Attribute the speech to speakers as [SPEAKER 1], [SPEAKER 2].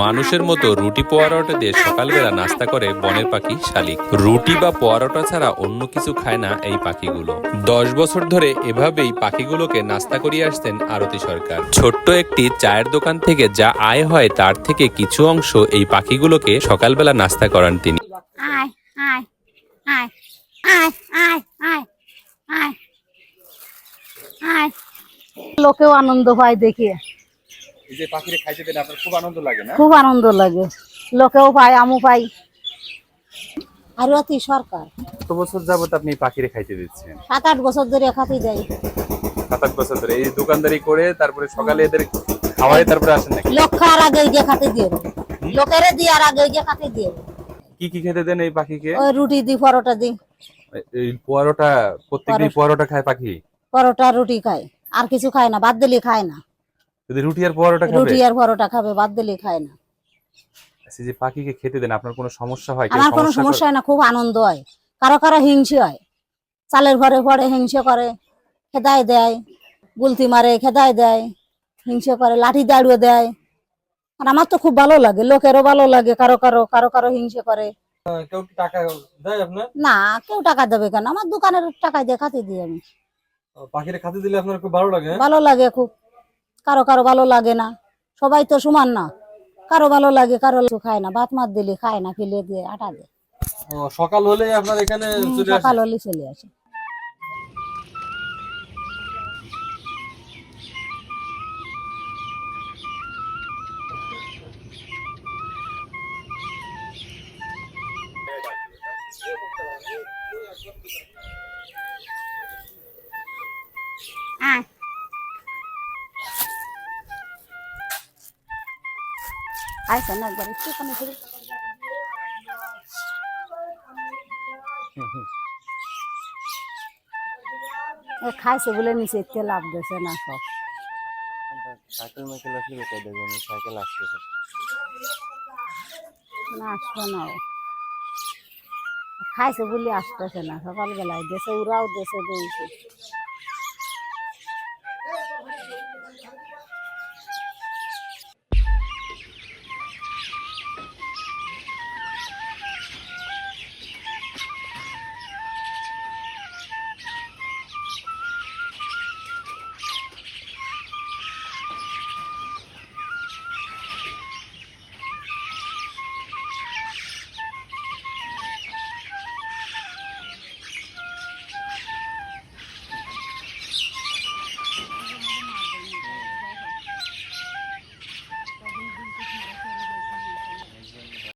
[SPEAKER 1] মানুষের মতো রুটি পোয়ারোটা দিয়ে সকালবেলা নাস্তা করে বনের পাখি শালিক। রুটি বা পোয়ারোটা ছাড়া অন্য কিছু খায় না এই পাখিগুলো। দশ বছর ধরে এভাবেই পাখিগুলোকে নাস্তা করিয়ে আসতেন আরতি সরকার। ছোট্ট একটি চায়ের দোকান থেকে যা আয় হয় তার থেকে কিছু অংশ এই পাখিগুলোকে সকালবেলা নাস্তা করান তিনি।
[SPEAKER 2] লোকেও আনন্দ পায় দেখিয়ে
[SPEAKER 3] এই যে পাখিরে খাইতে দেন আপনার খুব আনন্দ লাগে না?
[SPEAKER 2] খুব আনন্দ লাগে। লোকেও পায় আমু পাই। আর অতি সরকার।
[SPEAKER 3] কত বছর যাবত আপনি পাখিরে খাইতে দিচ্ছেন?
[SPEAKER 2] সাত আট বছর ধরে খাতে যাই
[SPEAKER 3] সাত আট বছর ধরে এই দোকানদারি করে তারপরে সকালে এদের খাওয়াই তারপরে আসেন নাকি?
[SPEAKER 2] লোক খাওয়ার আগে খাতে দিয়ে। লোকেরে আগে খাতে দিয়ে।
[SPEAKER 3] কি কি খেতে দেন এই পাখিকে?
[SPEAKER 2] ওই রুটি দি পরোটা দি
[SPEAKER 3] এই পোয়ারোটা প্রত্যেকদিন পোয়ারোটা খায় পাখি?
[SPEAKER 2] পরোটা রুটি খায়। আর কিছু খায় না বাদ দিলে খায় না।
[SPEAKER 3] যদি রুটি আর পোয়ারোটা খাবে?
[SPEAKER 2] রুটি আর পরোটা খাবে বাদ দিলে খায় না।
[SPEAKER 3] আচ্ছা, যে পাখিকে খেতে দেন আপনার কোনো সমস্যা হয়?
[SPEAKER 2] আমার কোনো
[SPEAKER 3] সমস্যা
[SPEAKER 2] হয় না খুব আনন্দ হয়। কারও কারও হিংসে হয়। চালের ঘরে পড়ে হিংসে করে খেদাই দেয়। গুলতি মারে খেদাই দেয় হিংসে করে লাঠি দাঁড়িয়ে দেয়। আর আমার তো খুব ভালো লাগে লোকেরও ভালো লাগে কারও কারও কারও কারও হিংসে করে।
[SPEAKER 4] কেউ কি টাকা দেয় আপনার?
[SPEAKER 2] না কেউ টাকা দেবে কেন? আমার দোকানের টাকা দিয়ে খাতে দিই আমি।
[SPEAKER 4] পাখিরে খাতে দিলে আপনার খুব ভালো লাগে হ্যাঁ?
[SPEAKER 2] ভালো লাগে খুব। কারও কারও ভালো লাগে না। সবাই তো সমান না। কারও ভালো লাগে কারও কিছু খায় না। ভাত মাত দিলে খায় না ফেলে দিয়ে আটা দেয়।
[SPEAKER 4] সকাল হলেই আপনার এখানে
[SPEAKER 2] হুম,
[SPEAKER 4] চলে আসে?
[SPEAKER 2] সকাল হলে চলে আসে। আয়। আইসা একবার একটু কানে ধরে। খাইছে বলে নিচে এতে লাভ দিছে না সব
[SPEAKER 4] সাইকেল মাইকেল আসলে কোথায় দেখবেন সাইকেল আসতেছে
[SPEAKER 2] না, আসবে না। খাইছে বলে আসতেছে না, সকালবেলায় দেশে উড়াও দেশে দিয়েছে